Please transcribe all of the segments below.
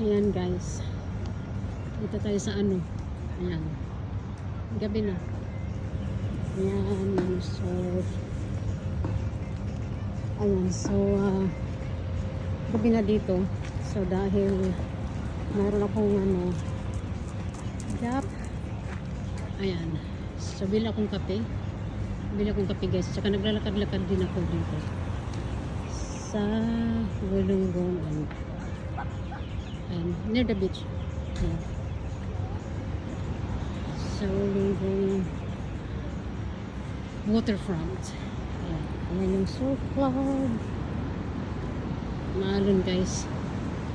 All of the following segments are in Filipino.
Ayan guys. Dito tayo sa ano. Ayan. Gabi na. Ayan. So, ayan. So, ah, gabi na dito. So, dahil mayroon akong ano, job. Ayan. So, bili akong kape. Bili akong kape guys. Tsaka naglalakad-lakad din ako dito. Sa Wollongong ano, and near the beach. Ayan. Sa Wollongong waterfront. Ayan. Ayan yung surf club. Maalon guys.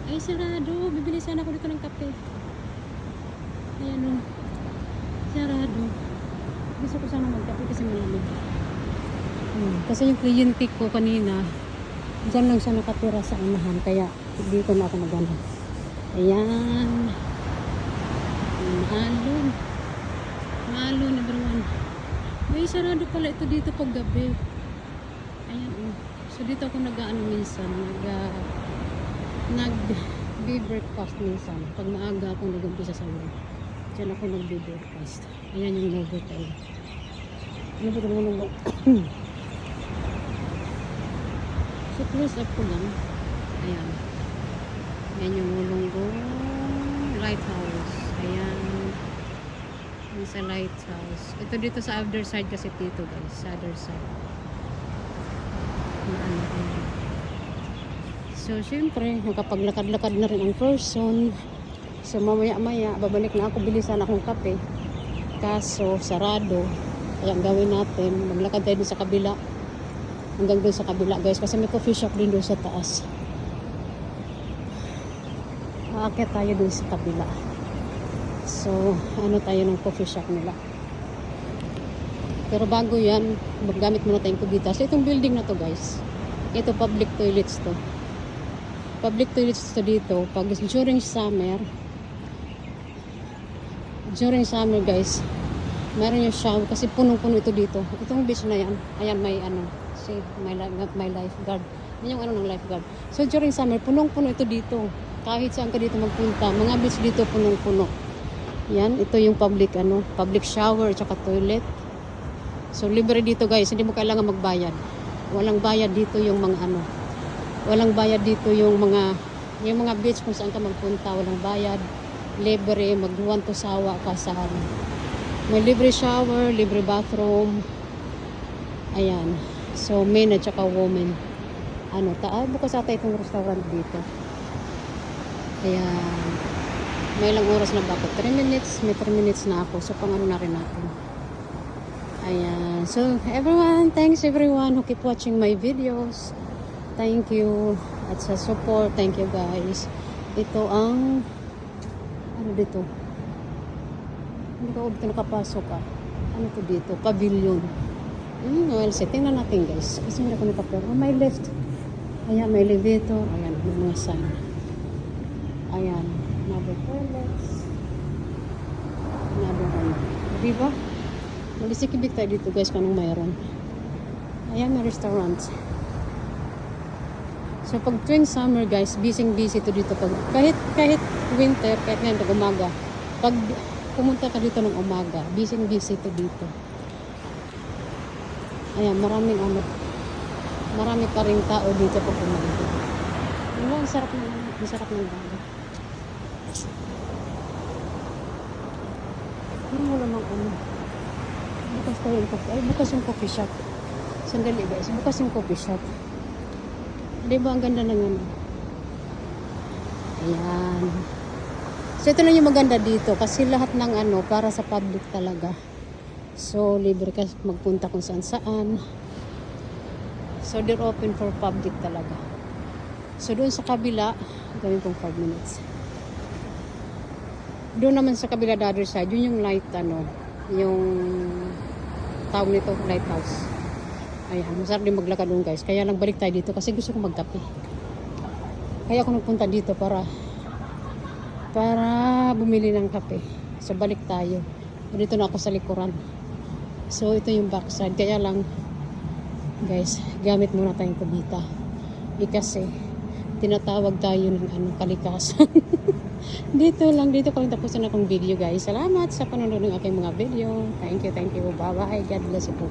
Ay, sarado. Bibili sana ako dito ng kape. Ayan o. Sarado. Gusto ko sana magkape kasi malamig. Hmm. Kasi yung kliyente ko kanina, dyan lang siya nakatira sa unahan. Kaya dito na ako nagano. Ayan. Maalon. Maalon, number one. May sarado pala ito dito pag gabi. Ayan o. So dito ako nag-ano minsan. Nag, ah, nag breakfast minsan. Pag maaga akong nag-umpisa sa work. Diyan ako nag-breakfast. Ayan yung logo tayo. Ano ba ito logo? so close up ko lang. Ayan. Ayan yung logo. Lighthouse. Ayan. Yung sa lighthouse. Ito dito sa other side kasi dito guys. Sa other side. Ano. So, syempre, nakapaglakad-lakad na rin ang person. So, mamaya-maya, babalik na ako, bilisan akong kape. Kaso, sarado. Kaya ang gawin natin, maglakad tayo sa kabila. Hanggang dun sa kabila, guys. Kasi may coffee shop din dun sa taas. Aakyat tayo dun sa kabila. So, ano tayo ng coffee shop nila. Pero bago yan, maggamit muna tayong kubita. So, itong building na to, guys. Ito, public toilets to public toilets to dito pag during summer during summer guys meron yung shower kasi punong-puno ito dito itong beach na yan ayan may ano see may, li- may lifeguard yan yung ano ng lifeguard so during summer punong-puno ito dito kahit saan ka dito magpunta mga beach dito punong-puno. Yan ito yung public ano public shower at toilet. So libre dito guys. Hindi mo kailangan magbayad. Walang bayad dito yung mga ano walang bayad dito yung mga yung mga beach kung saan ka magpunta. Walang bayad. Libre magduwan to sawa ka sa ano. may libre shower libre bathroom. Ayan. So men at saka women. Ano ta ah, bukas ata itong restaurant dito ayan may ilang oras na ba ako 3 minutes may 3 minutes na ako so pang ano na rin natin ayan so everyone thanks everyone who keep watching my videos Thank you at sa support. Thank you guys. Ito ang ano dito? Hindi ko dito nakapasok ah. Ano to dito? Pavilion. Hmm, well, set. Tingnan natin guys. Kasi hindi ako nakapero. Oh, may left. Ayan, may elevator. Ayan, may mga sign. Ayan. Another toilets. Another one. Diba? Mag-isikibik tayo dito guys kung anong mayroon. Ayan, may restaurant. So pag tuwing summer guys, busy busy to dito pag kahit kahit winter, kahit ngayon pag umaga. Pag pumunta ka dito ng umaga, busy busy to dito. Ayan, maraming ano, marami pa ring tao dito pag umaga. Ang sarap ng ang sarap ng baga. Pero wala mang ano. Bukas tayo yung coffee. Ay, bukas yung coffee shop. Sandali guys, bukas yung coffee shop. Di ba ang ganda ng ano? Ayan. So ito lang yung maganda dito kasi lahat ng ano para sa public talaga. So libre ka magpunta kung saan saan. So they're open for public talaga. So doon sa kabila, gawin kong 5 minutes. Doon naman sa kabila the other side, yun yung light ano, yung tawag nito lighthouse. Ayan, masarap din maglakad doon guys. Kaya lang balik tayo dito kasi gusto ko magkape. Kaya ako nagpunta dito para para bumili ng kape. So balik tayo. Dito na ako sa likuran. So ito yung backside. Kaya lang guys, gamit muna tayong kubita. Eh kasi tinatawag tayo ng ano, kalikasan. dito lang, dito ko lang tapusin akong video guys. Salamat sa panonood ng aking mga video. Thank you, thank you. Bye-bye. God bless you po.